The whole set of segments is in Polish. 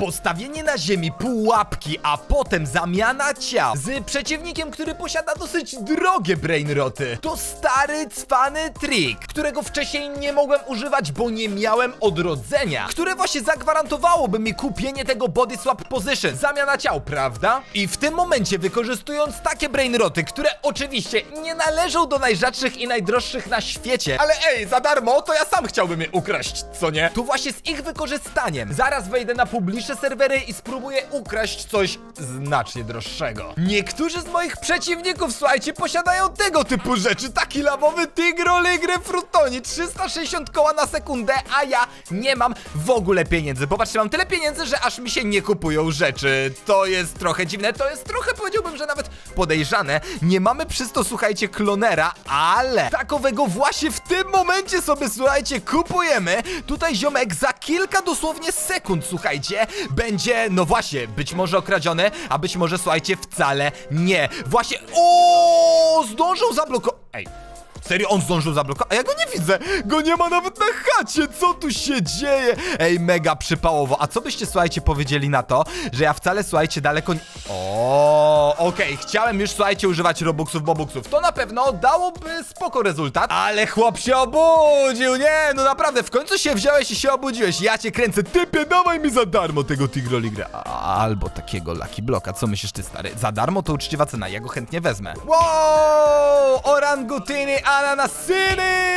Postawienie na ziemi pułapki, a potem zamiana ciał z przeciwnikiem, który posiada dosyć drogie brainroty. To stary, cwany trik, którego wcześniej nie mogłem używać, bo nie miałem odrodzenia, które właśnie zagwarantowałoby mi kupienie tego body swap position, zamiana ciał, prawda? I w tym momencie wykorzystując takie brainroty, które oczywiście nie należą do najrzadszych i najdroższych na świecie, ale ej, za darmo, to ja sam chciałbym je ukraść, co nie? Tu właśnie z ich wykorzystaniem zaraz wejdę na serwery i spróbuję ukraść coś znacznie droższego. Niektórzy z moich przeciwników, słuchajcie, posiadają tego typu rzeczy. Taki lawowy Tigro Ligre Frutoni, 360 koła na sekundę, a ja nie mam w ogóle pieniędzy. Popatrzcie, mam tyle pieniędzy, że aż mi się nie kupują rzeczy. To jest trochę dziwne, to jest trochę, powiedziałbym, że nawet podejrzane. Nie mamy przez to, słuchajcie, klonera, ale takowego właśnie w tym momencie sobie, słuchajcie, kupujemy. Tutaj ziomek za kilka dosłownie sekund, słuchajcie, będzie, no właśnie, być może okradziony, a być może, słuchajcie, wcale nie. Właśnie, o, zdążył zablokować. Ej. Serio, on zdążył zablokować? A ja go nie widzę! Go nie ma nawet na chacie! Co tu się dzieje? Ej, mega przypałowo. A co byście, słuchajcie, powiedzieli na to, że ja wcale, słuchajcie, daleko nie... O, okej, chciałem już, słuchajcie, używać robuxów, bobuxów. To na pewno dałoby spoko rezultat, ale chłop się obudził, nie? No naprawdę, w końcu się wziąłeś i się obudziłeś. Ja cię kręcę, typie, dawaj mi za darmo tego Tigroligra. Albo takiego Lucky Blocka. Co myślisz ty, stary? Za darmo to uczciwa cena, ja go chętnie wezmę. Wow! Orangutyny, ananasyny!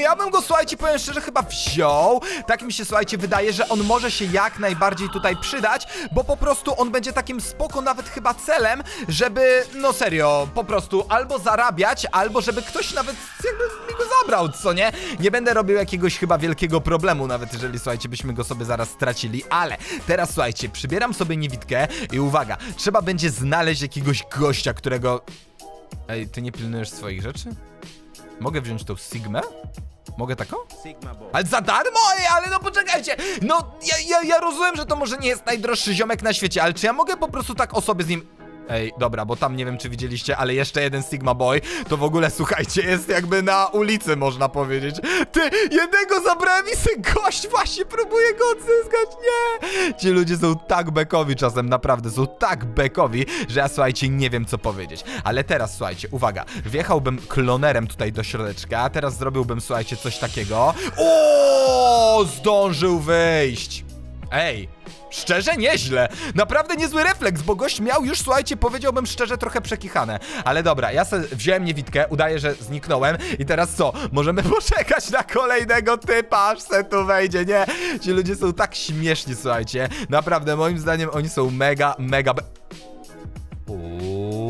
Ja bym go, słuchajcie, powiem szczerze, chyba wziął. Tak mi się, słuchajcie, wydaje, że on może się jak najbardziej tutaj przydać, bo po prostu on będzie takim spoko nawet chyba celem, żeby, no serio, po prostu albo zarabiać, albo żeby ktoś nawet jakby mi go zabrał, co nie? Nie będę robił jakiegoś chyba wielkiego problemu, nawet jeżeli, słuchajcie, byśmy go sobie zaraz stracili, ale teraz, słuchajcie, przybieram sobie niewidkę i uwaga, trzeba będzie znaleźć jakiegoś gościa, którego... Ej, ty nie pilnujesz swoich rzeczy? Mogę wziąć tą Sigmę? Mogę taką? Ale za darmo? Ej, ale no poczekajcie! No, ja, ja, ja rozumiem, że to może nie jest najdroższy ziomek na świecie, ale czy ja mogę po prostu tak o sobie z nim... Ej, dobra, bo tam nie wiem, czy widzieliście, ale jeszcze jeden Sigma Boy, to w ogóle, słuchajcie, jest jakby na ulicy, można powiedzieć. Ty, jednego zabrałem i se gość właśnie próbuje go odzyskać, nie! Ci ludzie są tak bekowi czasem, naprawdę, są tak bekowi, że ja, słuchajcie, nie wiem, co powiedzieć. Ale teraz, słuchajcie, uwaga, wjechałbym klonerem tutaj do środeczka, a teraz zrobiłbym, słuchajcie, coś takiego. O, zdążył wyjść! Ej, szczerze nieźle. Naprawdę niezły refleks, bo gość miał już, słuchajcie, powiedziałbym szczerze, trochę przekichane. Ale dobra, ja se wziąłem niewidkę, udaję, że zniknąłem i teraz co? Możemy poczekać na kolejnego typa, aż se tu wejdzie, nie? Ci ludzie są tak śmieszni, słuchajcie. Naprawdę, moim zdaniem oni są mega, mega... Uuu,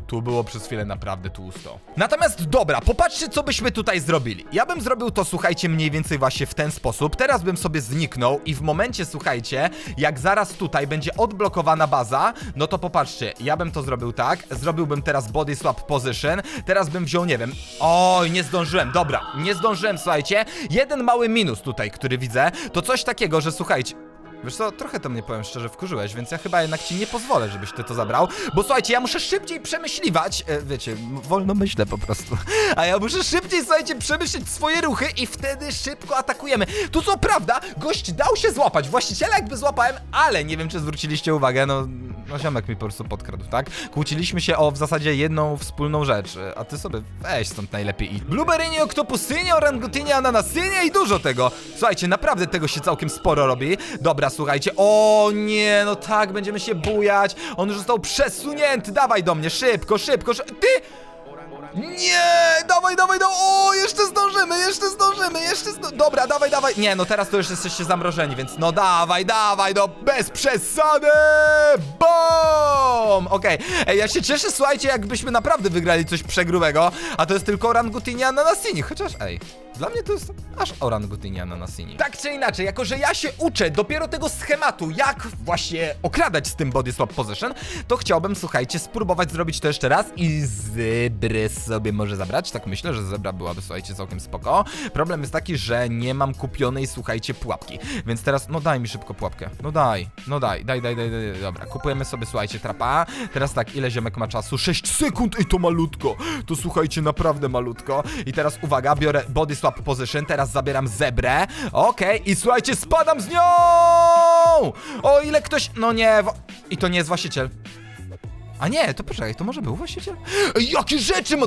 tu było przez chwilę naprawdę tłusto. Natomiast dobra, popatrzcie, co byśmy tutaj zrobili. Ja bym zrobił to, słuchajcie, mniej więcej właśnie w ten sposób. Teraz bym sobie zniknął i w momencie, słuchajcie, jak zaraz tutaj będzie odblokowana baza, no to popatrzcie, ja bym to zrobił tak. Zrobiłbym teraz body swap position. Teraz bym wziął, nie wiem. Oj, nie zdążyłem, dobra, nie zdążyłem, słuchajcie. Jeden mały minus tutaj, który widzę, to coś takiego, że słuchajcie. Wiesz co, trochę to mnie powiem szczerze wkurzyłeś, więc ja chyba jednak ci nie pozwolę, żebyś ty to zabrał, bo słuchajcie, ja muszę szybciej przemyśliwać, e, wiecie, wolno myślę po prostu, a ja muszę szybciej, słuchajcie, przemyśleć swoje ruchy i wtedy szybko atakujemy. Tu co prawda, gość dał się złapać, właściciela jakby złapałem, ale nie wiem, czy zwróciliście uwagę, no, no ziomek mi po prostu podkradł, tak? Kłóciliśmy się o w zasadzie jedną wspólną rzecz, a ty sobie weź stąd najlepiej idź. Blueberrynie, oktopusynie, orangutynie, ananasynie i dużo tego. Słuchajcie, naprawdę tego się całkiem sporo robi. Dobra, słuchajcie, o nie, no tak, będziemy się bujać. On już został przesunięty, dawaj do mnie, szybko, szybko, szybko. Ty! Nie! Dawaj, dawaj, dawaj! O, jeszcze zdążymy, jeszcze zdążymy, jeszcze zdążymy. Dobra, dawaj, dawaj. Nie, no teraz to już jesteście zamrożeni, więc no dawaj, dawaj, no bez przesady! Bom! Okej, Ej, ja się cieszę, słuchajcie, jakbyśmy naprawdę wygrali coś przegrubego, a to jest tylko orangutinia na Nasini, chociaż ej, dla mnie to jest aż orangutinia na Nasini. Tak czy inaczej, jako że ja się uczę dopiero tego schematu, jak właśnie okradać z tym body swap position, to chciałbym, słuchajcie, spróbować zrobić to jeszcze raz i zybry sobie może zabrać, tak myślę, że zebra byłaby, słuchajcie, całkiem spoko. Problem jest taki, że nie mam kupionej, słuchajcie, pułapki, więc teraz, no daj mi szybko pułapkę, no daj, no daj, daj, daj, daj, daj, dobra, kupujemy sobie, słuchajcie, trapa, teraz tak, ile ziomek ma czasu? 6 sekund, i to malutko, to słuchajcie, naprawdę malutko, i teraz uwaga, biorę body swap position, teraz zabieram zebrę, okej, i słuchajcie, spadam z nią! O ile ktoś, no nie, i to nie jest właściciel. A nie, to poczekaj, to może był właściciel? Ej, jakie rzeczy ma...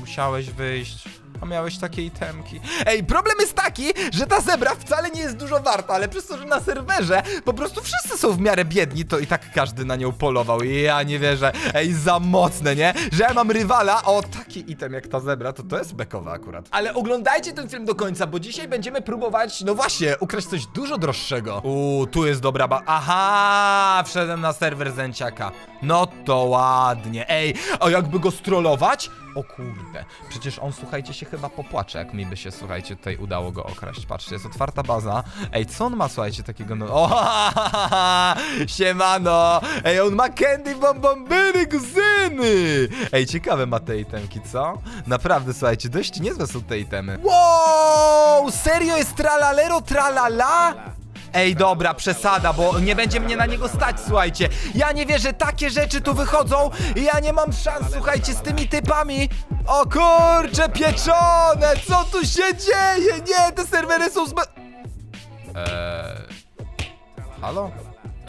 Musiałeś wyjść. A miałeś takie itemki. Ej, problem jest taki, że ta zebra wcale nie jest dużo warta, ale przez to, że na serwerze po prostu wszyscy są w miarę biedni, to i tak każdy na nią polował. Ja nie wierzę. Ej, za mocne, nie? Że ja mam rywala o taki item jak ta zebra, to to jest bekowa akurat. Ale oglądajcie ten film do końca, bo dzisiaj będziemy próbować, no właśnie, ukraść coś dużo droższego. Uuu, tu jest dobra ba... Aha, wszedłem na serwer Zęciaka. No to ładnie. Ej, a jakby go strollować? O kurde, przecież on, słuchajcie, się chyba popłacze, jak mi by się, słuchajcie, tutaj udało go okraść. Patrzcie, jest otwarta baza. Ej, co on ma, słuchajcie, takiego, no... O, siemano! Ej, on ma candy bombombyry, kuzyny! Ej, ciekawe ma te itemki, co? Naprawdę, słuchajcie, dość niezłe są te itemy. Wow! Serio jest tralalero tralala? Ej, dobra, przesada, bo nie będzie mnie na niego stać, słuchajcie. Ja nie wierzę, takie rzeczy tu wychodzą ja nie mam szans, słuchajcie, z tymi typami. O kurcze, pieczone! Co tu się dzieje? Nie, te serwery są zbyt... Eee... Halo?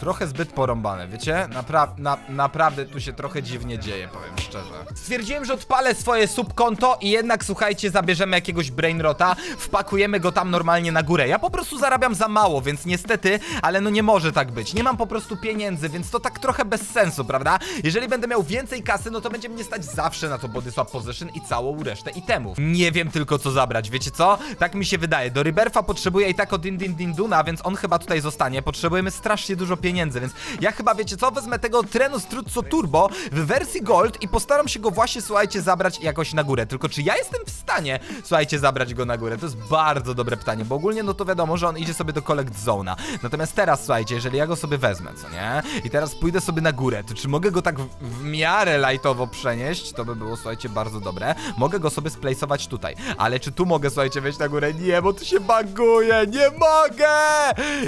Trochę zbyt porąbane, wiecie? Napra na naprawdę tu się trochę dziwnie dzieje, powiem szczerze. Stwierdziłem, że odpalę swoje subkonto i jednak, słuchajcie, zabierzemy jakiegoś brainrota, wpakujemy go tam normalnie na górę. Ja po prostu zarabiam za mało, więc niestety, ale no nie może tak być. Nie mam po prostu pieniędzy, więc to tak trochę bez sensu, prawda? Jeżeli będę miał więcej kasy, no to będzie mnie stać zawsze na to body swap position i całą resztę itemów. Nie wiem tylko co zabrać, wiecie co? Tak mi się wydaje. Do Rebirtha potrzebuję i tak od Din Din Din Duna, więc on chyba tutaj zostanie. Potrzebujemy strasznie dużo pieniędzy, więc ja chyba, wiecie co? Wezmę tego Treno Struzzo Turbo w wersji Gold i postaram się go właśnie, słuchajcie, zabrać jakoś na górę. Tylko czy ja jestem w stanie, słuchajcie, zabrać go na górę? To jest bardzo dobre pytanie, bo ogólnie no to wiadomo, że on idzie sobie do Collect Zone'a. Natomiast teraz, słuchajcie, jeżeli ja go sobie wezmę, co nie? I teraz pójdę sobie na górę, to czy mogę go tak w, w miarę lightowo przenieść? To by było, słuchajcie, bardzo dobre. Mogę go sobie splejsować tutaj. Ale czy tu mogę, słuchajcie, wejść na górę? Nie, bo tu się baguje! Nie mogę!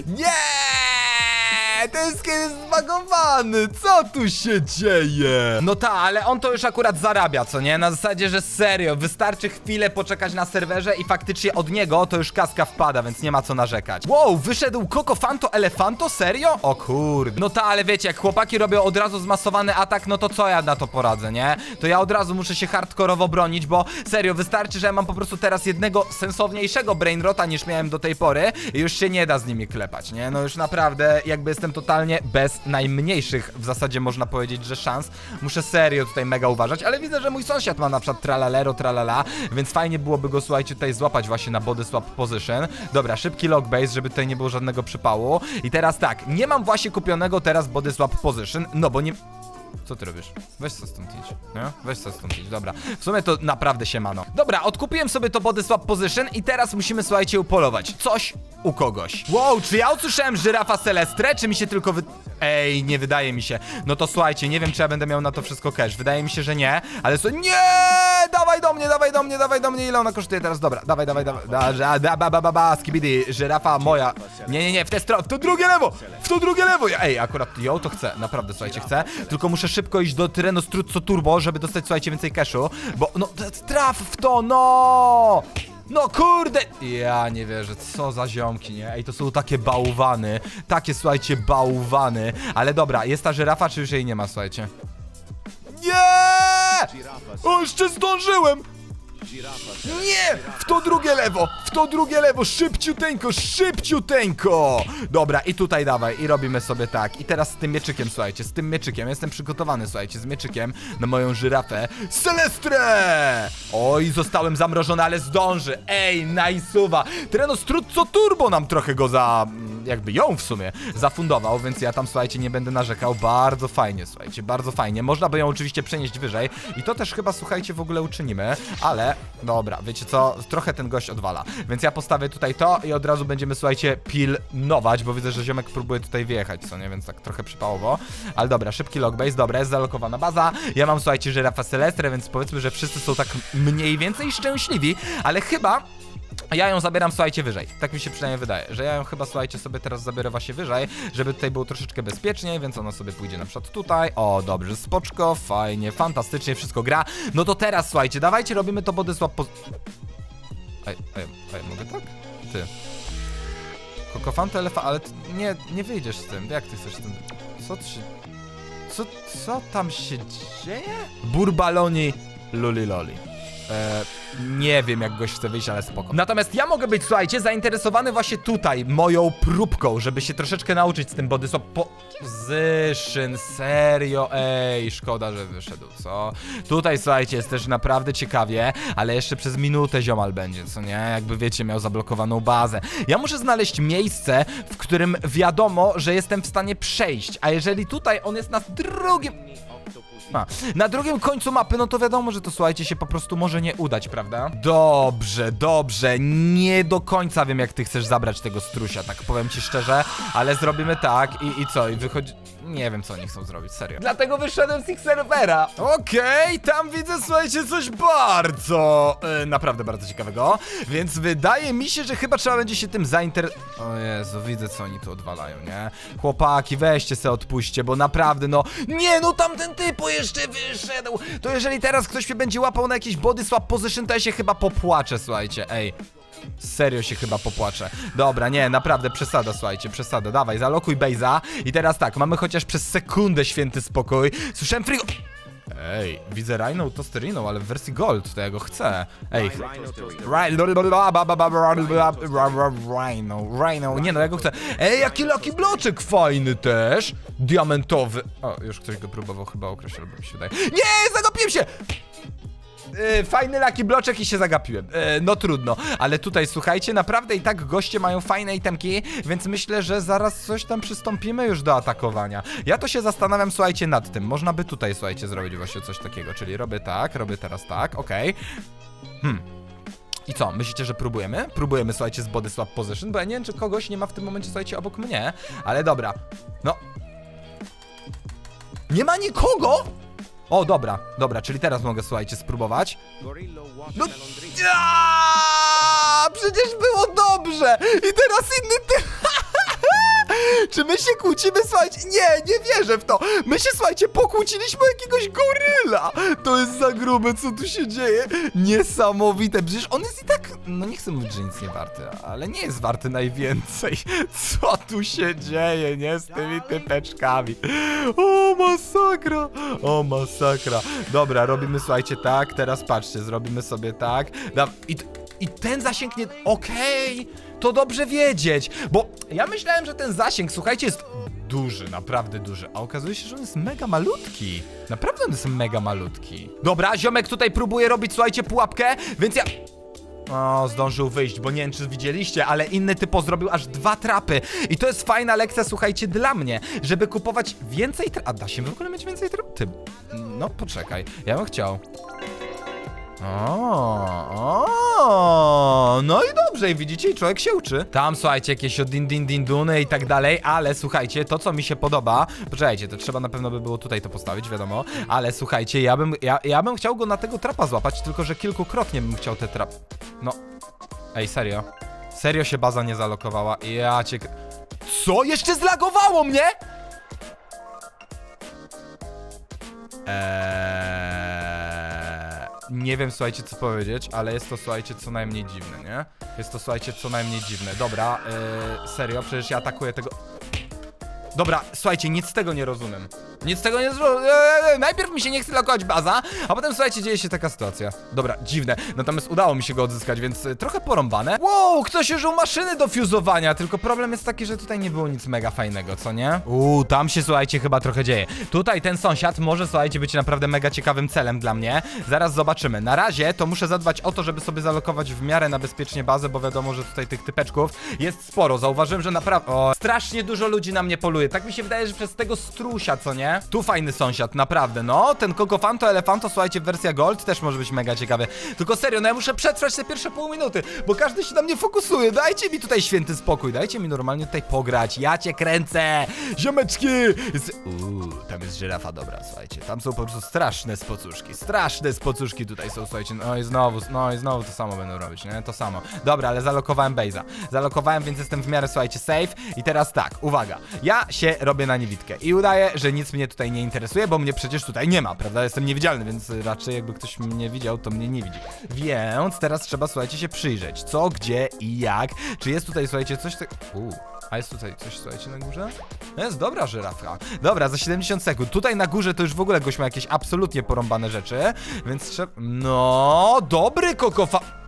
Nie! Ten skin jest zbagowany! Co tu się dzieje? No ta, ale on to już akurat zarabia, co nie? Na zasadzie, że serio, wystarczy chwilę poczekać na serwerze i faktycznie od niego to już kaska wpada, więc nie ma co narzekać. Wow, wyszedł Coco Fanto Elefanto? Serio? O kurde. No ta, ale wiecie, jak chłopaki robią od razu zmasowany atak, no to co ja na to poradzę, nie? To ja od razu muszę się hardkorowo bronić, bo serio, wystarczy, że ja mam po prostu teraz jednego sensowniejszego brainrota niż miałem do tej pory i już się nie da z nimi klepać, nie? No już naprawdę, jakby jestem totalnie bez najmniejszych, w zasadzie można powiedzieć, że szans. Muszę serio tutaj mega uważać, ale widzę, że mój sąsiad ma na przykład tralalero, tralala, więc fajnie byłoby go, słuchajcie, tutaj złapać właśnie na body swap position. Dobra, szybki log base, żeby tutaj nie było żadnego przypału. I teraz tak, nie mam właśnie kupionego teraz body swap position, no bo nie... Co ty robisz? Weź co stąd idź, nie? Weź co stąd idź, dobra. W sumie to naprawdę się mano. Dobra, odkupiłem sobie to body swap position i teraz musimy, słuchajcie, upolować. Coś u kogoś. Wow, czy ja usłyszałem żyrafa Celestre, czy mi się tylko wy... Ej, nie wydaje mi się. No to słuchajcie, nie wiem, czy ja będę miał na to wszystko cash. Wydaje mi się, że nie, ale co... Nie! Dawaj do mnie, dawaj do mnie, dawaj do mnie, ile ona kosztuje teraz? Dobra, dawaj, dawaj, dawaj. Da, da, da, ba, ba, ba, ba, skibidi, żyrafa moja. Nie, nie, nie, w tę stronę, w to drugie lewo, w to drugie lewo. Ej, akurat ją to chcę, naprawdę, słuchajcie, chcę. Tylko muszę szybko iść do Tyreno Turbo, żeby dostać, słuchajcie, więcej cashu, bo, no, traf w to, no! No kurde! Ja nie wierzę, co za ziomki, nie? Ej, to są takie bałwany, takie, słuchajcie, bałwany. Ale dobra, jest ta żyrafa, czy już jej nie ma, słuchajcie? Nie! O, jeszcze zdążyłem! Nie! W to drugie lewo! W to drugie lewo! Szybciuteńko! Szybciuteńko! Dobra, i tutaj dawaj, i robimy sobie tak. I teraz z tym mieczykiem, słuchajcie, z tym mieczykiem. Jestem przygotowany, słuchajcie, z mieczykiem na moją żyrafę. Celestre! Oj, zostałem zamrożony, ale zdąży. Ej, najsuwa. Treno Struzzo Turbo nam trochę go za... jakby ją w sumie zafundował, więc ja tam, słuchajcie, nie będę narzekał. Bardzo fajnie, słuchajcie, bardzo fajnie. Można by ją oczywiście przenieść wyżej i to też chyba, słuchajcie, w ogóle uczynimy, ale dobra, wiecie co, trochę ten gość odwala, więc ja postawię tutaj to i od razu będziemy, słuchajcie, pilnować, bo widzę, że ziomek próbuje tutaj wyjechać, co nie, więc tak trochę przypałowo, ale dobra, szybki logbase, dobra, jest zalokowana baza, ja mam, słuchajcie, żyrafa Celestre, więc powiedzmy, że wszyscy są tak mniej więcej szczęśliwi, ale chyba ja ją zabieram, słuchajcie, wyżej. Tak mi się przynajmniej wydaje, że ja ją chyba, słuchajcie, sobie teraz zabiorę właśnie wyżej, żeby tutaj było troszeczkę bezpieczniej, więc ona sobie pójdzie na przykład tutaj. O, dobrze, spoczko, fajnie, fantastycznie, wszystko gra. No to teraz, słuchajcie, dawajcie, robimy to Bodysłap po... Ej, ej, ej, mogę tak? Ty. Kokofan to elefa, ale ty nie, nie wyjdziesz z tym. Jak ty chcesz z tym? Co ty się... Co, co tam się dzieje? Burbaloni luli loli. E, nie wiem, jak gość chce wyjść, ale spoko. Natomiast ja mogę być, słuchajcie, zainteresowany właśnie tutaj, moją próbką, żeby się troszeczkę nauczyć z tym bodysłap position. Serio, ej, szkoda, że wyszedł, co? Tutaj, słuchajcie, jest też naprawdę ciekawie, ale jeszcze przez minutę ziomal będzie, co nie? Jakby, wiecie, miał zablokowaną bazę. Ja muszę znaleźć miejsce, w którym wiadomo, że jestem w stanie przejść, a jeżeli tutaj on jest na drugim... A, na drugim końcu mapy, no to wiadomo, że to słuchajcie się po prostu może nie udać, prawda? Dobrze, dobrze. Nie do końca wiem, jak ty chcesz zabrać tego strusia, tak powiem ci szczerze, ale zrobimy tak i, i co? I wychodzi. Nie wiem, co oni chcą zrobić, serio. Dlatego wyszedłem z ich serwera. Okej, tam widzę, słuchajcie, coś bardzo, e, naprawdę bardzo ciekawego. Więc wydaje mi się, że chyba trzeba będzie się tym zainteresować. O Jezu, widzę, co oni tu odwalają, nie? Chłopaki, weźcie se odpuśćcie, bo naprawdę, no. Nie, no tamten typo jeszcze wyszedł. To jeżeli teraz ktoś mnie będzie łapał na jakiś body swap position, to ja się chyba popłaczę, słuchajcie, ej. Serio się chyba popłaczę. Dobra, nie, naprawdę przesada, słuchajcie, przesada. Dawaj, zalokuj Bejza. I teraz tak, mamy chociaż przez sekundę święty spokój. Słyszałem frigo... Ej, widzę Rhino to Sterino, ale w wersji Gold, to ja go chcę. Ej, Rhino, Rhino, nie no, ja go chcę. Ej, jaki Lucky Bloczek fajny też. Diamentowy. O, już ktoś go próbował chyba określić, albo mi się wydaje. Nie, zagapiłem się! Yy, fajny laki bloczek i się zagapiłem. Yy, no trudno, ale tutaj słuchajcie, naprawdę i tak goście mają fajne itemki, więc myślę, że zaraz coś tam przystąpimy już do atakowania. Ja to się zastanawiam, słuchajcie, nad tym. Można by tutaj, słuchajcie, zrobić właśnie coś takiego, czyli robię tak, robię teraz tak, okej. Hmm. I co, myślicie, że próbujemy? Próbujemy, słuchajcie, z body swap position, bo ja nie wiem, czy kogoś nie ma w tym momencie, słuchajcie, obok mnie, ale dobra. No. Nie ma nikogo? O, dobra, dobra, czyli teraz mogę, słuchajcie, spróbować. No, Aaaa, przecież było dobrze! I teraz inny ty... Czy my się kłócimy, słuchajcie? Nie, nie wierzę w to! My się, słuchajcie, pokłóciliśmy jakiegoś goryla! To jest za grube, co tu się dzieje? Niesamowite, przecież on jest i tak... No nie chcę mówić, że nic nie warty, ale nie jest warty najwięcej. Co tu się dzieje, nie? Z tymi typeczkami. O, masakra! O, masakra. Dobra, robimy, słuchajcie, tak, teraz patrzcie, zrobimy sobie tak. Da I... i ten zasięg nie. Okej, to dobrze wiedzieć, bo ja myślałem, że ten zasięg, słuchajcie, jest duży, naprawdę duży, a okazuje się, że on jest mega malutki. Naprawdę on jest mega malutki. Dobra, ziomek tutaj próbuje robić, słuchajcie, pułapkę, więc ja. O, zdążył wyjść, bo nie wiem, czy widzieliście, ale inny typo zrobił aż dwa trapy. I to jest fajna lekcja, słuchajcie, dla mnie, żeby kupować więcej trap. A da się w ogóle mieć więcej trap? Ty. No, poczekaj, ja bym chciał. O, o, no i dobrze, i widzicie, i człowiek się uczy. Tam, słuchajcie, jakieś od din din din duny i tak dalej, ale słuchajcie, to co mi się podoba, poczekajcie, to trzeba na pewno by było tutaj to postawić, wiadomo, ale słuchajcie, ja bym, ja, ja bym chciał go na tego trapa złapać, tylko że kilkukrotnie bym chciał te trap... No, ej, serio? Serio się baza nie zalokowała, ja cię... Co? Jeszcze zlagowało mnie? Eee, nie wiem, słuchajcie, co powiedzieć, ale jest to, słuchajcie, co najmniej dziwne, nie? Jest to, słuchajcie, co najmniej dziwne. Dobra, eee, serio, przecież ja atakuję tego... Dobra, słuchajcie, nic z tego nie rozumiem. Nic z tego nie rozumiem. Eee, najpierw mi się nie chce lokować baza, a potem, słuchajcie, dzieje się taka sytuacja. Dobra, dziwne. Natomiast udało mi się go odzyskać, więc y, trochę porąbane. Wow, ktoś użył maszyny do fuzowania, tylko problem jest taki, że tutaj nie było nic mega fajnego, co nie? Uuu, tam się, słuchajcie, chyba trochę dzieje. Tutaj ten sąsiad może, słuchajcie, być naprawdę mega ciekawym celem dla mnie. Zaraz zobaczymy. Na razie to muszę zadbać o to, żeby sobie zalokować w miarę na bezpiecznie bazę, bo wiadomo, że tutaj tych typeczków jest sporo. Zauważyłem, że naprawdę... O, strasznie dużo ludzi na mnie poluje. Tak mi się wydaje, że przez tego strusia, co nie? Tu fajny sąsiad, naprawdę, no. Ten Kokofanto Elefanto, słuchajcie, wersja Gold też może być mega ciekawy. Tylko serio, no ja muszę przetrwać te pierwsze pół minuty, bo każdy się na mnie fokusuje. Dajcie mi tutaj święty spokój, dajcie mi normalnie tutaj pograć. Ja cię kręcę! Ziomeczki! Z... Uuu, tam jest żyrafa, dobra, słuchajcie. Tam są po prostu straszne spocuszki. Straszne spocuszki tutaj są, słuchajcie. No i znowu, no i znowu to samo będą robić, nie? To samo. Dobra, ale zalokowałem base'a. Zalokowałem, więc jestem w miarę, słuchajcie, safe. I teraz tak, uwaga. Ja się robię na niewidkę i udaję, że nic mnie tutaj nie interesuje, bo mnie przecież tutaj nie ma, prawda? Jestem niewidzialny, więc raczej jakby ktoś mnie widział, to mnie nie widzi. Więc teraz trzeba, słuchajcie, się przyjrzeć. Co, gdzie i jak. Czy jest tutaj, słuchajcie, coś tak... Uuu. A jest tutaj coś, słuchajcie, na górze? No Jest dobra żyrafka. Dobra, za 70 sekund. Tutaj na górze to już w ogóle gość ma jakieś absolutnie porąbane rzeczy, więc trzeba... No, dobry kokofa...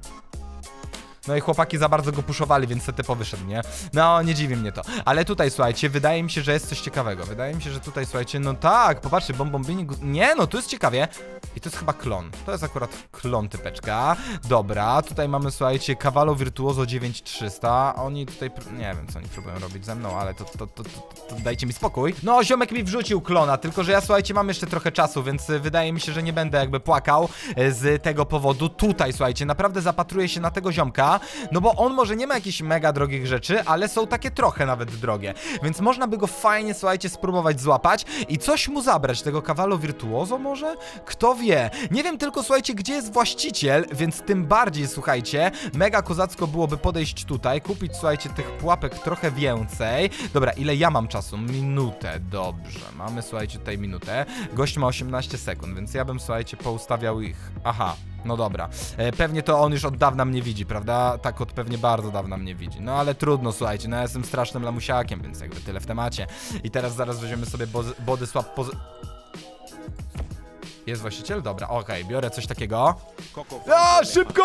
No i chłopaki za bardzo go puszowali, więc typo wyszedł, nie? No, nie dziwi mnie to. Ale tutaj, słuchajcie, wydaje mi się, że jest coś ciekawego. Wydaje mi się, że tutaj, słuchajcie, no tak, popatrzcie, bombombini... gu- Nie, no, tu jest ciekawie. I to jest chyba klon. To jest akurat klon typeczka. Dobra, tutaj mamy, słuchajcie, Cavallo Virtuoso 9300. Oni tutaj, nie wiem, co oni próbują robić ze mną, ale to, to, to, to, to dajcie mi spokój. No, ziomek mi wrzucił klona, tylko że ja, słuchajcie, mam jeszcze trochę czasu, więc y, wydaje mi się, że nie będę jakby płakał y, z tego powodu. Tutaj, słuchajcie, naprawdę zapatruję się na tego ziomka, no bo on może nie ma jakichś mega drogich rzeczy, ale są takie trochę nawet drogie, więc można by go fajnie, słuchajcie, spróbować złapać i coś mu zabrać, tego Cavallo Virtuoso może? Kto wie? Nie wiem tylko, słuchajcie, gdzie jest właściciel, więc tym bardziej, słuchajcie, mega kozacko byłoby podejść tutaj, kupić, słuchajcie, tych pułapek trochę więcej. Dobra, ile ja mam czasu? Minutę, dobrze. Mamy, słuchajcie, tutaj minutę. Gość ma 18 sekund, więc ja bym, słuchajcie, poustawiał ich. Aha, no dobra. E, pewnie to on już od dawna mnie widzi, prawda? Tak od pewnie bardzo dawna mnie widzi. No ale trudno, słuchajcie, no ja jestem strasznym lamusiakiem, więc jakby tyle w temacie. I teraz zaraz weźmiemy sobie bozy- body swap pozy... Jest właściciel? Dobra, okej, biorę coś takiego. A, szybko!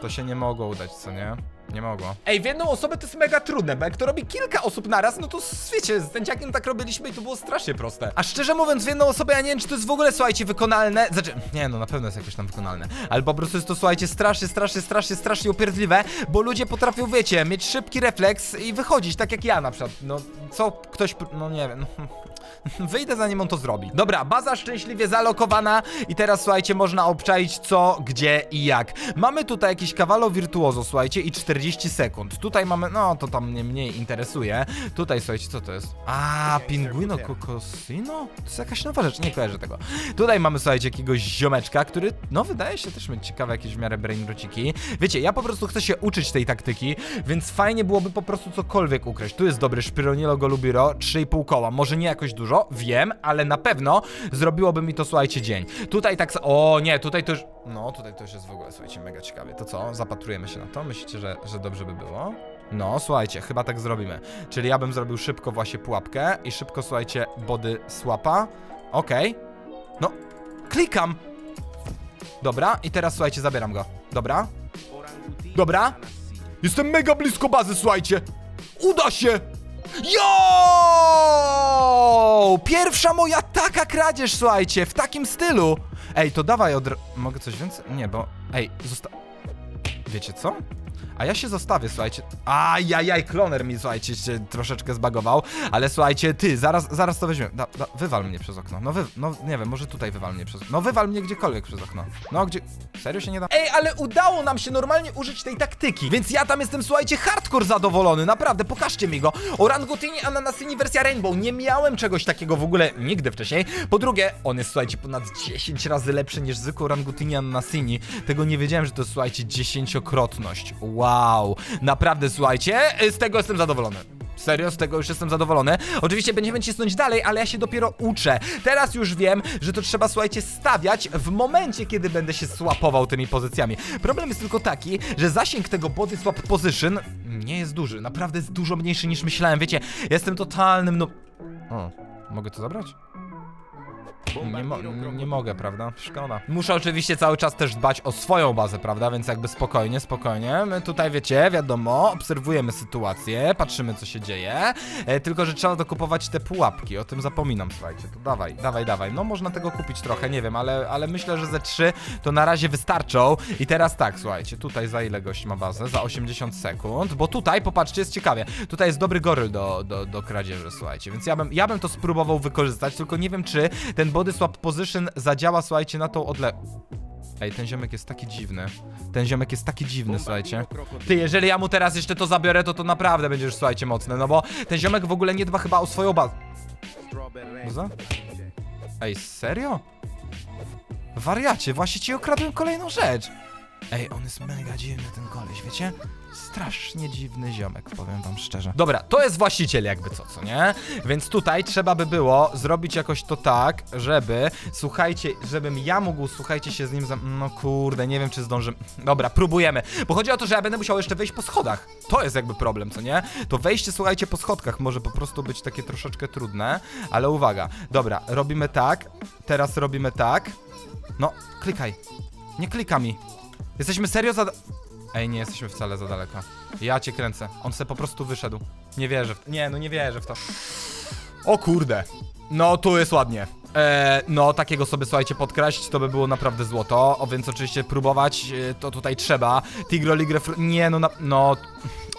To się nie mogło udać, co nie? Nie mogło. Ej, w jedną osobę to jest mega trudne, bo jak to robi kilka osób naraz, no to wiecie, z tęciakiem tak robiliśmy i to było strasznie proste. A szczerze mówiąc, w jedną osobę ja nie wiem, czy to jest w ogóle, słuchajcie, wykonalne. Znaczy, nie no, na pewno jest jakoś tam wykonalne. Ale po prostu jest to, słuchajcie, strasznie, strasznie, strasznie, strasznie upierdliwe, bo ludzie potrafią, wiecie, mieć szybki refleks i wychodzić, tak jak ja na przykład. No, co ktoś, no nie wiem, Wyjdę zanim on to zrobi. Dobra, baza szczęśliwie zalokowana i teraz słuchajcie, można obczaić co, gdzie i jak. Mamy tutaj jakieś Cavallo Virtuoso, słuchajcie, i 40 sekund. Tutaj mamy, no to tam mnie mniej interesuje. Tutaj słuchajcie, co to jest? A, Pinguino Cocosino? To jest jakaś nowa rzecz, nie kojarzę tego. Tutaj mamy, słuchajcie, jakiegoś ziomeczka, który, no wydaje się też mieć ciekawe jakieś w miarę brainrociki. Wiecie, ja po prostu chcę się uczyć tej taktyki, więc fajnie byłoby po prostu cokolwiek ukraść. Tu jest dobry Szpironilo Golubiro, 3,5 koła. Może nie jakoś dużo, wiem, ale na pewno zrobiłoby mi to, słuchajcie, dzień. Tutaj tak, o nie, tutaj to już, no tutaj to już jest w ogóle, słuchajcie, mega ciekawie. To co, zapatrujemy się na to? Myślicie, że, że dobrze by było? No, słuchajcie, chyba tak zrobimy. Czyli ja bym zrobił szybko właśnie pułapkę i szybko, słuchajcie, body swapa. Okej. No, klikam. Dobra, i teraz, słuchajcie, zabieram go. Dobra. Dobra. Jestem mega blisko bazy, słuchajcie. Uda się! Jo! Pierwsza moja taka kradzież, słuchajcie, w takim stylu. Ej, to dawaj od... Mogę coś więcej? Nie, bo... Ej, zosta... Wiecie co? A ja się zostawię, słuchajcie. Ajajaj, kloner mi, słuchajcie, się troszeczkę zbagował. Ale słuchajcie, ty, zaraz, zaraz to weźmiemy. Da, da, wywal mnie przez okno. No wy, no nie wiem, może tutaj wywal mnie przez. No wywal mnie gdziekolwiek przez okno. No gdzie... Serio się nie da? Ej, ale udało nam się normalnie użyć tej taktyki. Więc ja tam jestem, słuchajcie, hardcore zadowolony. Naprawdę, pokażcie mi go. Orangutini Ananasini wersja Rainbow. Nie miałem czegoś takiego w ogóle nigdy wcześniej. Po drugie, on jest, słuchajcie, ponad 10 razy lepszy niż zwykły Orangutini Ananasini. Tego nie wiedziałem, że to słuchajcie, dziesięciokrotność. Wow. Naprawdę, słuchajcie, z tego jestem zadowolony. Serio, z tego już jestem zadowolony. Oczywiście będziemy cisnąć dalej, ale ja się dopiero uczę. Teraz już wiem, że to trzeba, słuchajcie, stawiać w momencie, kiedy będę się słapował tymi pozycjami. Problem jest tylko taki, że zasięg tego body swap position nie jest duży. Naprawdę jest dużo mniejszy niż myślałem. Wiecie, jestem totalnym no... O, mogę to zabrać? Nie, mo nie mogę, prawda? Szkoda. Muszę oczywiście cały czas też dbać o swoją bazę, prawda? Więc jakby spokojnie, spokojnie. My tutaj, wiecie, wiadomo, obserwujemy sytuację, patrzymy, co się dzieje. E, tylko, że trzeba dokupować te pułapki. O tym zapominam, słuchajcie. To dawaj, dawaj, dawaj. No, można tego kupić trochę, nie wiem, ale, ale myślę, że ze trzy to na razie wystarczą. I teraz tak, słuchajcie, tutaj za ile gość ma bazę? Za 80 sekund. Bo tutaj, popatrzcie, jest ciekawie. Tutaj jest dobry goryl do, do, do kradzieży, słuchajcie. Więc ja bym, ja bym to spróbował wykorzystać, tylko nie wiem, czy ten body swap position zadziała, słuchajcie, na tą odle... Ej, ten ziomek jest taki dziwny. Ten ziomek jest taki dziwny, słuchajcie. Ty, jeżeli ja mu teraz jeszcze to zabiorę, to to naprawdę będzie już, słuchajcie, mocne, no bo ten ziomek w ogóle nie dba chyba o swoją bazę. Za? Ej, serio? Wariacie, właśnie ci okradłem kolejną rzecz. Ej, on jest mega dziwny, ten koleś, wiecie? Strasznie dziwny ziomek, powiem wam szczerze. Dobra, to jest właściciel jakby co, co nie? Więc tutaj trzeba by było zrobić jakoś to tak, żeby, słuchajcie, żebym ja mógł, słuchajcie, się z nim zam... No kurde, nie wiem, czy zdążymy. Dobra, próbujemy. Bo chodzi o to, że ja będę musiał jeszcze wejść po schodach. To jest jakby problem, co nie? To wejście, słuchajcie, po schodkach może po prostu być takie troszeczkę trudne, ale uwaga. Dobra, robimy tak, teraz robimy tak. No, klikaj. Nie klika mi. Jesteśmy serio za... Ej, nie jesteśmy wcale za daleko. Ja cię kręcę. On se po prostu wyszedł. Nie wierzę w... Nie, no nie wierzę w to. O kurde. No, tu jest ładnie. Eee, no, takiego sobie, słuchajcie, podkraść, to by było naprawdę złoto, o, więc oczywiście próbować, e, to tutaj trzeba. Tigro Ligre, fr- nie, no, na, no,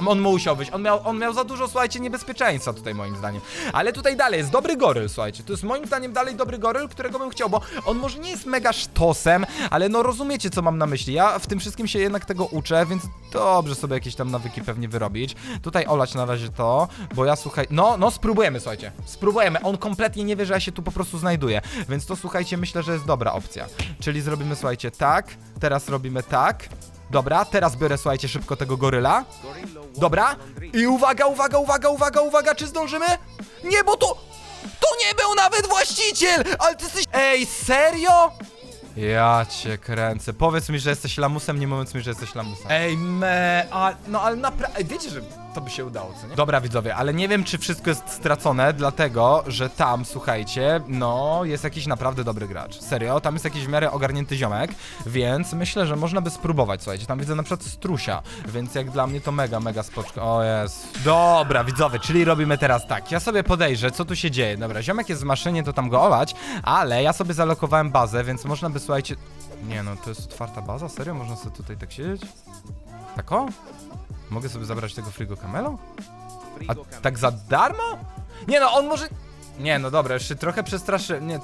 on musiał być, on miał, on miał za dużo, słuchajcie, niebezpieczeństwa tutaj moim zdaniem. Ale tutaj dalej jest dobry goryl, słuchajcie, to jest moim zdaniem dalej dobry goryl, którego bym chciał, bo on może nie jest mega sztosem, ale no rozumiecie, co mam na myśli. Ja w tym wszystkim się jednak tego uczę, więc dobrze sobie jakieś tam nawyki pewnie wyrobić. Tutaj olać na razie to, bo ja słuchaj, no, no spróbujemy, słuchajcie, spróbujemy. On kompletnie nie wie, że ja się tu po prostu znajduję, więc to słuchajcie, myślę, że jest dobra opcja. Czyli zrobimy, słuchajcie, tak, teraz robimy tak. Dobra, teraz biorę, słuchajcie, szybko tego goryla. Dobra. I uwaga, uwaga, uwaga, uwaga, uwaga, czy zdążymy? Nie, bo to... To nie był nawet właściciel! Ale ty jesteś... Ej, serio? Ja cię kręcę. Powiedz mi, że jesteś lamusem, nie mówiąc mi, że jesteś lamusem. Ej, me... A, no ale naprawdę... Wiecie, że to by się udało, co nie? Dobra, widzowie, ale nie wiem, czy wszystko jest stracone, dlatego, że tam, słuchajcie, no, jest jakiś naprawdę dobry gracz. Serio, tam jest jakiś w miarę ogarnięty ziomek, więc myślę, że można by spróbować, słuchajcie. Tam widzę na przykład strusia, więc jak dla mnie to mega, mega spoczko. O jest. Dobra, widzowie, czyli robimy teraz tak. Ja sobie podejrzę, co tu się dzieje. Dobra, ziomek jest w maszynie, to tam go olać, ale ja sobie zalokowałem bazę, więc można by, słuchajcie... Nie no, to jest otwarta baza? Serio? Można sobie tutaj tak siedzieć? Tak o? Mogę sobie zabrać tego frigo camelo? A tak za darmo? Nie no, on może... Nie no dobra, się trochę przestraszy. Nie,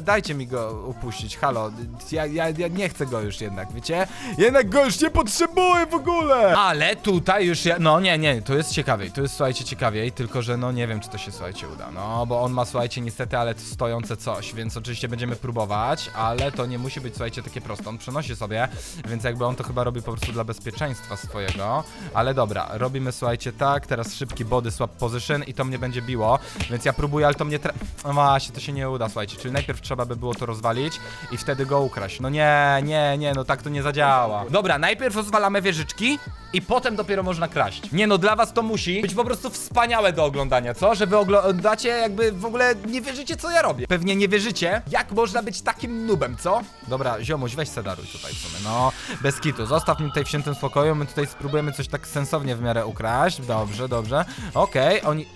dajcie mi go upuścić, halo. Ja, ja, ja nie chcę go już jednak, wiecie? Jednak go już nie potrzebuję w ogóle! Ale tutaj już ja... No nie, nie, to jest ciekawiej, to jest słuchajcie ciekawiej, tylko że no nie wiem, czy to się słuchajcie uda. No, bo on ma słuchajcie niestety, ale stojące coś, więc oczywiście będziemy próbować, ale to nie musi być słuchajcie takie proste. On przenosi sobie, więc jakby on to chyba robi po prostu dla bezpieczeństwa swojego. Ale dobra, robimy słuchajcie tak, teraz szybki body swap position i to mnie będzie biło, więc ja próbuję, ale to mnie tra... No właśnie, to się nie uda, słuchajcie, czyli najpierw trzeba by było to rozwalić i wtedy go ukraść. No nie, nie, nie, no tak to nie zadziała. Dobra, najpierw rozwalamy wieżyczki i potem dopiero można kraść. Nie no, dla was to musi być po prostu wspaniałe do oglądania, co? Że wy oglądacie jakby w ogóle nie wierzycie, co ja robię. Pewnie nie wierzycie, jak można być takim nubem, co? Dobra, ziomuś, weź se daruj tutaj w sumie, no. Bez kitu, zostaw mnie tutaj w świętym spokoju, my tutaj spróbujemy coś tak sensownie w miarę ukraść. Dobrze, dobrze. Okej, oni...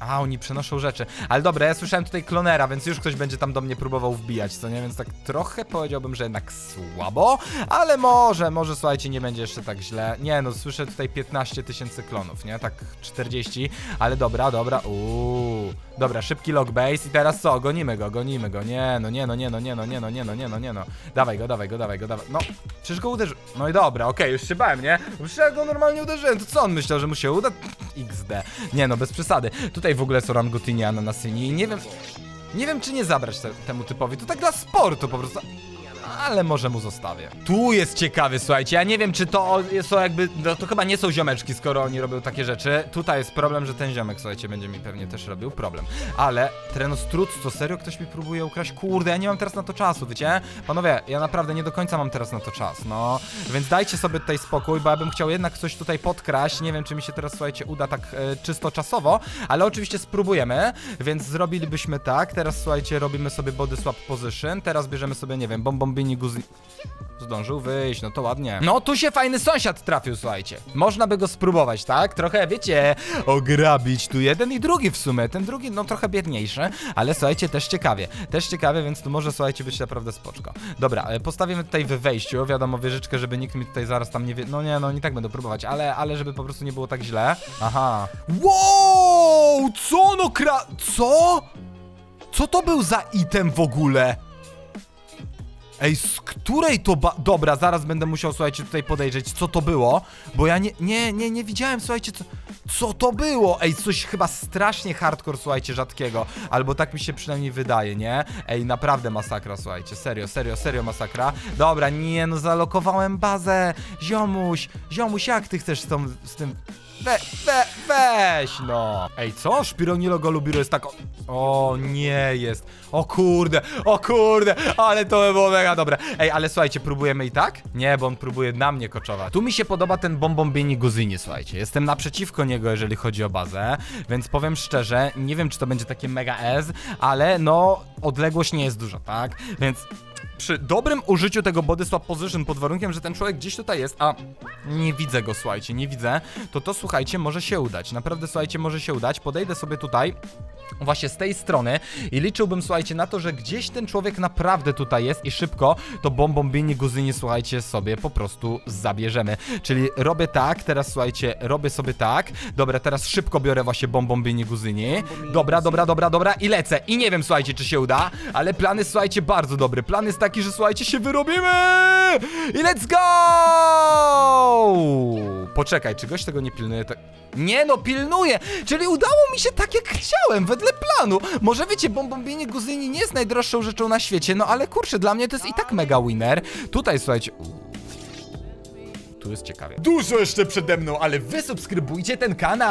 A, oni przenoszą rzeczy. Ale dobra, ja słyszałem tutaj klonera, więc już ktoś będzie tam do mnie próbował wbijać, co nie? Więc tak trochę powiedziałbym, że jednak słabo, ale może, może słuchajcie, nie będzie jeszcze tak źle. Nie no, słyszę tutaj 15 tysięcy klonów, nie? Tak 40, ale dobra, dobra, uuu. Dobra, szybki log base i teraz co? Gonimy go, gonimy go. Nie, no nie, no nie, no nie, no nie, no nie, no nie, no nie, no. Dawaj go, dawaj go, dawaj go, dawaj. No, przecież go uderzy. No i dobra, okej, już się bałem, nie? Przecież go normalnie uderzyłem, to co on myślał, że mu się uda? XD. Nie no, bez przesady. Tutaj w ogóle są rangutini ananasyni i nie wiem... Nie wiem, czy nie zabrać te, temu typowi. To tak dla sportu po prostu. Ale może mu zostawię. Tu jest ciekawy, słuchajcie, ja nie wiem, czy to są jakby, no to chyba nie są ziomeczki, skoro oni robią takie rzeczy. Tutaj jest problem, że ten ziomek, słuchajcie, będzie mi pewnie też robił problem. Ale Trenos Truc, to serio ktoś mi próbuje ukraść? Kurde, ja nie mam teraz na to czasu, wiecie? Panowie, ja naprawdę nie do końca mam teraz na to czas, no. Więc dajcie sobie tutaj spokój, bo ja bym chciał jednak coś tutaj podkraść. Nie wiem, czy mi się teraz, słuchajcie, uda tak e, czysto czasowo, ale oczywiście spróbujemy, więc zrobilibyśmy tak. Teraz, słuchajcie, robimy sobie body swap position, teraz bierzemy sobie, nie wiem, bombombini guzi... Zdążył wyjść, no to ładnie. No tu się fajny sąsiad trafił, słuchajcie. Można by go spróbować, tak? Trochę, wiecie, ograbić tu jeden i drugi w sumie. Ten drugi, no trochę biedniejszy, ale słuchajcie, też ciekawie. Też ciekawie, więc tu może, słuchajcie, być naprawdę spoczko. Dobra, e, postawimy tutaj w wejściu, wiadomo, wieżyczkę, żeby nikt mi tutaj zaraz tam nie wie... No nie, no nie tak będę próbować, ale, ale żeby po prostu nie było tak źle. Aha. Wow! Co no kra... Co? Co to był za item w ogóle? Ej, z której to ba... Dobra, zaraz będę musiał, słuchajcie, tutaj podejrzeć, co to było, bo ja nie, nie, nie, nie widziałem, słuchajcie, co, co to było? Ej, coś chyba strasznie hardcore, słuchajcie, rzadkiego, albo tak mi się przynajmniej wydaje, nie? Ej, naprawdę masakra, słuchajcie, serio, serio, serio masakra. Dobra, nie, no zalokowałem bazę, ziomuś, ziomuś, jak ty chcesz z, tą, z tym... We, we, weź no! Ej, co? Szpironilo Golubiro jest tak... O, o nie jest. O kurde, o kurde, ale to by było mega dobre. Ej, ale słuchajcie, próbujemy i tak? Nie, bo on próbuje na mnie koczować. Tu mi się podoba ten Bombombini Guzini, słuchajcie. Jestem naprzeciwko niego, jeżeli chodzi o bazę, więc powiem szczerze, nie wiem, czy to będzie takie mega S, ale no, odległość nie jest duża, tak? Więc przy dobrym użyciu tego body swap position pod warunkiem, że ten człowiek gdzieś tutaj jest, a nie widzę go, słuchajcie, nie widzę, to to słuchajcie, może się udać. Naprawdę, słuchajcie, może się udać. Podejdę sobie tutaj właśnie z tej strony i liczyłbym, słuchajcie, na to, że gdzieś ten człowiek naprawdę tutaj jest i szybko to bombombini guzyni, słuchajcie, sobie po prostu zabierzemy. Czyli robię tak, teraz słuchajcie, robię sobie tak. Dobra, teraz szybko biorę właśnie bombombini guzyni. Dobra, dobra, dobra, dobra i lecę. I nie wiem, słuchajcie, czy się uda, ale plan jest, słuchajcie, bardzo dobry. Plan jest taki, że słuchajcie, się wyrobimy! I let's go! Poczekaj, czy gość tego nie pilnuje? Tak... Nie no, pilnuje! Czyli udało mi się tak, jak chciałem, wedle planu. Może wiecie, bombombini guzyni nie jest najdroższą rzeczą na świecie, no ale kurczę, dla mnie to jest i tak mega winner. Tutaj, słuchajcie... Tu jest ciekawie. Dużo jeszcze przede mną, ale wy subskrybujcie ten kanał!